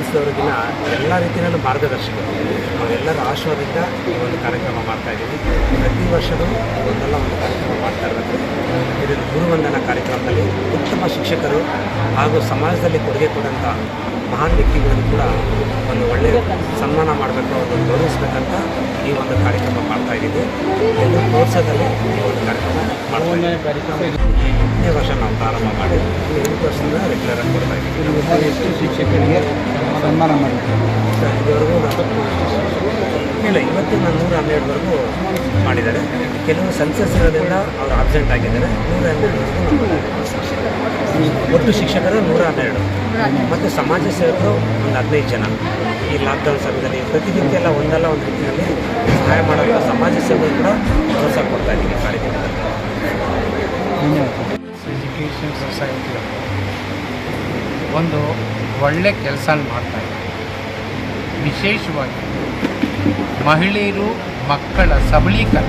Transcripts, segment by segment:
ಸಲ್ಲಿಸಿದವರಿಗಿನ ಎಲ್ಲ ರೀತಿಯಲ್ಲೂ ಮಾರ್ಗದರ್ಶಕರು ಅವರೆಲ್ಲರ ಆಶೀರ್ವಾದದಿಂದ ಈ ಒಂದು ಕಾರ್ಯಕ್ರಮ ಮಾಡ್ತಾ ಇದ್ದೀವಿ. ಪ್ರತಿ ವರ್ಷವೂ ಒಂದಲ್ಲ ಒಂದು ಕಾರ್ಯಕ್ರಮ ಮಾಡ್ತಾ ಇರಬೇಕು. ಇದನ್ನು ಗುರುವಂದನ ಕಾರ್ಯಕ್ರಮದಲ್ಲಿ ಉತ್ತಮ ಶಿಕ್ಷಕರು ಹಾಗೂ ಸಮಾಜದಲ್ಲಿ ಕೊಡುಗೆ ಕೊಡುವಂಥ ಮಹಾನ್ ವ್ಯಕ್ತಿಗಳನ್ನು ಕೂಡ ಒಂದು ಒಳ್ಳೆಯ ಸನ್ಮಾನ ಮಾಡಬೇಕು ಅವರನ್ನು ಗೌರವಿಸ್ಬೇಕಂತ ಈ ಒಂದು ಕಾರ್ಯಕ್ರಮ ಮಾಡ್ತಾ ಇದ್ದೀವಿ. ಎಲ್ಲ ಪ್ರೋತ್ಸಾಹದಲ್ಲಿ ಈ ಒಂದು ಕಾರ್ಯಕ್ರಮ ಈ ಕಾರ್ಯಕ್ರಮ ವರ್ಷ ನಾವು ಪ್ರಾರಂಭ ಮಾಡಿ ಎಂಟು ವರ್ಷದಿಂದ ರೆಗ್ಯುಲರ್ ಆಗಿ ಕೊಡ್ತಾ ಇದ್ದೀವಿ. ಎಷ್ಟು ಶಿಕ್ಷಕರಿಗೆ ಸನ್ಮಾನ ನಾವು ಇಲ್ಲ ಇವತ್ತಿನ ನಾನು ನೂರ ಹನ್ನೆರಡುವರೆಗೂ ಮಾಡಿದ್ದಾರೆ. ಕೆಲವು ಸೆನ್ಸಸ್ ಇರೋದ್ರಿಂದ ಅವರು ಅಬ್ಸೆಂಟ್ ಆಗಿದ್ದಾರೆ. ನೂರ ಹನ್ನೆರಡುವರೆಗೂ ನಾವು ಒಟ್ಟು ಶಿಕ್ಷಕರು ನೂರ ಹನ್ನೆರಡು. ಮತ್ತು ಸಮಾಜ ಸೇವಕರು ಒಂದು ಹದಿನೈದು ಜನ. ಈ ಲಾಕ್ಡೌನ್ ಸಮಯದಲ್ಲಿ ಪ್ರತಿನಿತ್ಯ ಎಲ್ಲ ಒಂದಲ್ಲ ಒಂದು ರೀತಿಯಲ್ಲಿ ಸಹಾಯ ಮಾಡೋದು ಸಮಾಜ ಸೇವಕರು ಕೂಡ ಪ್ರೋತ್ಸಾಹ ಕೊಡ್ತಾ ಇದ್ದೀನಿ ಕಾರ್ಯಕ್ರಮ ಎಜುಕೇಷನ್ ಸೊಸೈಟಿ ಒಂದು ಒಳ್ಳೆ ಕೆಲಸ ಮಾಡ್ತಾ ಇದೆ ವಿಶೇಷವಾಗಿ ಮಹಿಳೆಯರು, ಮಕ್ಕಳ ಸಬಲೀಕರಣ.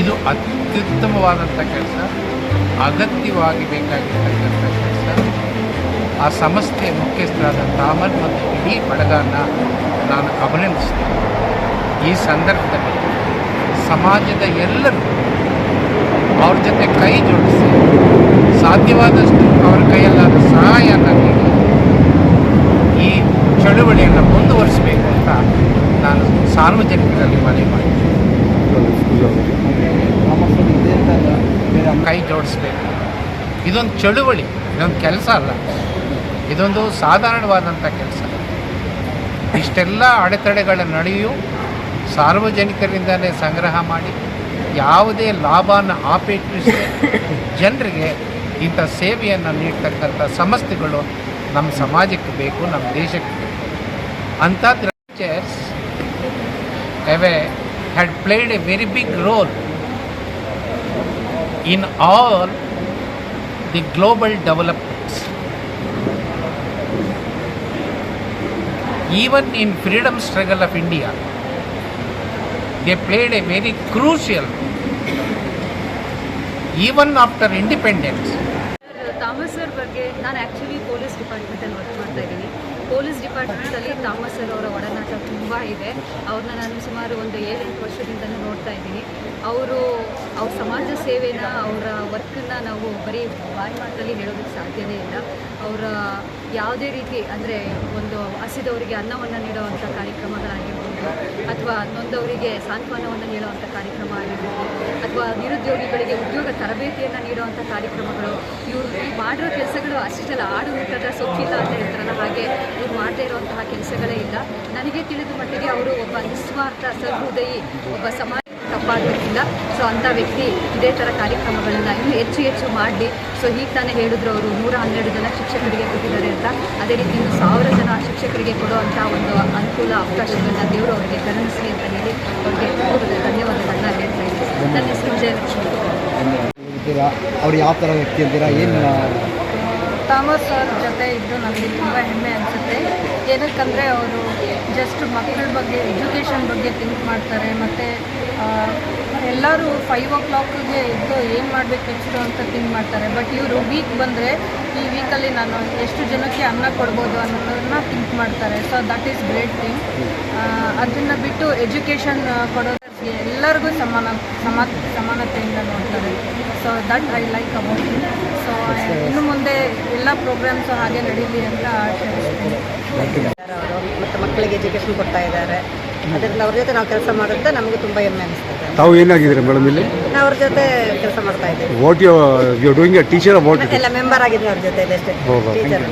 ಇದು ಅತ್ಯುತ್ತಮವಾದಂಥ ಕೆಲಸ. ಅಗತ್ಯವಾಗಿ ಬೇಕಾಗಿರ್ತಕ್ಕಂಥ ಕೆಲಸ. ಆ ಸಂಸ್ಥೆಯ ಮುಖ್ಯಸ್ಥರಾದ ತಾಮರ್ ಮತ್ತು ಇಡೀ ಬಳಗನ ನಾನು ಅಭಿನಂದಿಸ್ತೇನೆ. ಈ ಸಂದರ್ಭದಲ್ಲಿ ಸಮಾಜದ ಎಲ್ಲರೂ ಅವ್ರ ಜೊತೆ ಕೈ ಜೋಡಿಸಿ, ಸಾಧ್ಯವಾದಷ್ಟು ಅವರ ಕೈಯಲ್ಲಾದ ಸಹಾಯ ನೀಡಿ ಈ ಚಳುವಳಿಯನ್ನು ಮುಂದುವರಿಸಬೇಕು ಅಂತ ನಾನು ಸಾರ್ವಜನಿಕರಲ್ಲಿ ಮನವಿ ಮಾಡಿ ಥಾಮಸ್ ಇದೇ ಥರ ಬೇರೆ ಅಮ್ಮ ಕೈ ಜೋಡಿಸ್ಬೇಕು. ಇದೊಂದು ಚಳುವಳಿ, ಇದೊಂದು ಕೆಲಸ ಅಲ್ಲ. ಇದೊಂದು ಸಾಧಾರಣವಾದಂಥ ಕೆಲಸ. ಇಷ್ಟೆಲ್ಲ ಅಡೆತಡೆಗಳ ನಡೆಯೂ ಸಾರ್ವಜನಿಕರಿಂದಲೇ ಸಂಗ್ರಹ ಮಾಡಿ, ಯಾವುದೇ ಲಾಭನ ಆಪೇಕ್ಷಿಸಿ ಜನರಿಗೆ ಇಂಥ ಸೇವೆಯನ್ನು ನೀಡ್ತಕ್ಕಂಥ ಸಂಸ್ಥೆಗಳು ನಮ್ಮ ಸಮಾಜಕ್ಕೆ ಬೇಕು, ನಮ್ಮ ದೇಶಕ್ಕೆ ಬೇಕು. ಅಂಥದ್ದು teachers have a, had played a very big role in all the global developments. Even in freedom struggle of India, they played a very crucial even after independence. Thomas sir, ಬಗ್ಗೆ ನಾನು ಆ್ಯಕ್ಚುಲಿ ಪೊಲೀಸ್ ಡಿಪಾರ್ಟ್ಮೆಂಟಲ್ಲಿ ವರ್ಕ್ ಮಾಡ್ತಾ ಇದ್ದೀನಿ police ಡಿಪಾರ್ಟ್ಮೆಂಟಲ್ಲಿ Thomas sir ಅವರ ಒಡನಾಟ ತುಂಬ ಇದೆ. ಅವ್ರನ್ನ ನಾನು ಸುಮಾರು ಒಂದು ಏಳೆಂಟು ವರ್ಷದಿಂದಲೂ ನೋಡ್ತಾ ಇದ್ದೀನಿ. ಅವರು ಅವ್ರ ಸಮಾಜ ಸೇವೆನ, ಅವರ ವರ್ಕನ್ನು ನಾವು ಬರೀ ಬಾಯಿ ಮಾತಲ್ಲಿ ಹೇಳೋದಕ್ಕೆ ಸಾಧ್ಯವೇ ಇಲ್ಲ. ಅವರ ಯಾವುದೇ ರೀತಿ ಅಂದರೆ ಒಂದು ಹಸಿದವರಿಗೆ ಅನ್ನವನ್ನು ನೀಡುವಂಥ ಕಾರ್ಯಕ್ರಮಗಳಾಗಿರ್ಬೋದು, ಅಥವಾ ನೊಂದವರಿಗೆ ಸಾಂತ್ವನವನ್ನು ನೀಡುವಂಥ ಕಾರ್ಯಕ್ರಮ ಆಗಿರ್ಬೋದು ನಿರುದ್ಯೋಗಿಗಳಿಗೆ ಉದ್ಯೋಗ ತರಬೇತಿಯನ್ನು ನೀಡುವಂಥ ಕಾರ್ಯಕ್ರಮಗಳು, ಇವರು ಮಾಡಿರೋ ಕೆಲಸಗಳು ಅಷ್ಟೆಲ್ಲ ಆಡು ಊಟದ ಸೊಕ್ಕಿಲ್ಲ ಅಂತ ಹೇಳ್ತಾರಲ್ಲ, ಹಾಗೆ ಇವ್ರು ಮಾಡದೇ ಇರುವಂತಹ ಕೆಲಸಗಳೇ ಇಲ್ಲ. ನನಗೆ ತಿಳಿದ ಮಟ್ಟಿಗೆ ಅವರು ಒಬ್ಬ ನಿಸ್ವಾರ್ಥ ಸಹೃದಯಿ, ಒಬ್ಬ ಸಮಾಜ ತಪ್ಪಾಗೋದಿಲ್ಲ ಸೊ ಅಂಥ ವ್ಯಕ್ತಿ ಇದೇ ಥರ ಕಾರ್ಯಕ್ರಮಗಳನ್ನು ಇನ್ನೂ ಹೆಚ್ಚು ಹೆಚ್ಚು ಮಾಡಿ ಸೊ ಹೀಗೆ ತಾನೇ ಹೇಳಿದ್ರು ಅವರು, ನೂರ ಹನ್ನೆರಡು ಜನ ಶಿಕ್ಷಕರಿಗೆ ಕೊಟ್ಟಿದ್ದಾರೆ ಅಂತ. ಅದೇ ರೀತಿ ಇನ್ನು ಸಾವಿರ ಜನ ಶಿಕ್ಷಕರಿಗೆ ಕೊಡುವಂಥ ಒಂದು ಅನುಕೂಲ ಅವಕಾಶಗಳನ್ನ ದೇವರು ಅವರಿಗೆ ಕರುಣಿಸಲಿ ಅಂತ ಹೇಳಿ ಅವ್ರಿಗೆ ನನ್ನ ಹೆಸರು ವಿಜಯಲಕ್ಷ್ಮಿ ಇದ್ದೀರಾ ಅವ್ರು ಯಾವ ಥರ ವ್ಯಕ್ತಿ ಇದ್ದೀರಾ ಏನು ಥಾಮಸ್ ಅವ್ರ ಜೊತೆ ಇದ್ದು ನನಗೆ ತುಂಬ ಹೆಮ್ಮೆ ಅನಿಸುತ್ತೆ. ಏನಕ್ಕಂದರೆ ಅವರು ಜಸ್ಟ್ ಮಕ್ಕಳ ಬಗ್ಗೆ ಎಜುಕೇಷನ್ ಬಗ್ಗೆ ಥಿಂಕ್ ಮಾಡ್ತಾರೆ. ಮತ್ತು ಎಲ್ಲರೂ ಫೈವ್ ಓ ಕ್ಲಾಕ್ಗೆ ಇದ್ದು ಏನು ಮಾಡಬೇಕು ನೆಕ್ಸ್ಟು ಅಂತ ಥಿಂಕ್ ಮಾಡ್ತಾರೆ. ಬಟ್ ಇವರು ವೀಕ್ ಬಂದರೆ ಈ ವೀಕಲ್ಲಿ ನಾನು ಎಷ್ಟು ಜನಕ್ಕೆ ಅನ್ನ ಕೊಡ್ಬೋದು ಅನ್ನೋದನ್ನ ಥಿಂಕ್ ಮಾಡ್ತಾರೆ. So that is great thing ಅದನ್ನು ಬಿಟ್ಟು ಎಜುಕೇಷನ್ ಕೊಡೋದಕ್ಕೆ ಎಲ್ಲರಿಗೂ ಸಮಾನ ಸಮ ಸಮಾನತೆಯಿಂದ ನೋಡ್ತಾರೆ. So that I like about so ಇನ್ನು ಮುಂದೆ ಎಲ್ಲ ಪ್ರೋಗ್ರಾಮ್ಸು ಹಾಗೆ ನಡೀಲಿ ಅಂತ ಆಶಿಸ್ತೀನಿ. ಅವರು ಮತ್ತು ಮಕ್ಕಳಿಗೆ ಎಜುಕೇಷನ್ ಕೊಡ್ತಾ ಇದ್ದಾರೆ. ಅದರಿಂದ ಅವ್ರ ಜೊತೆ ನಾವು ಕೆಲಸ ಮಾಡುತ್ತೆ ನಮಗೆ ತುಂಬ ಹೆಮ್ಮೆ ಅನಿಸ್ತದೆ. ತಾವು ಏನಾಗಿದ್ರೆ ಮೇಡಮ್ ಇಲ್ಲಿ? ನಾವು ಅವ್ರ ಜೊತೆ ಕೆಲಸ ಮಾಡ್ತಾ ಇದ್ದೀವಿ. What you you doing a teacher about ಎಲ್ಲ ಮೆಂಬರ್ ಆಗಿದ್ದೀನಿ ಅವ್ರ ಜೊತೆ ಅಷ್ಟೇ. Thank teacher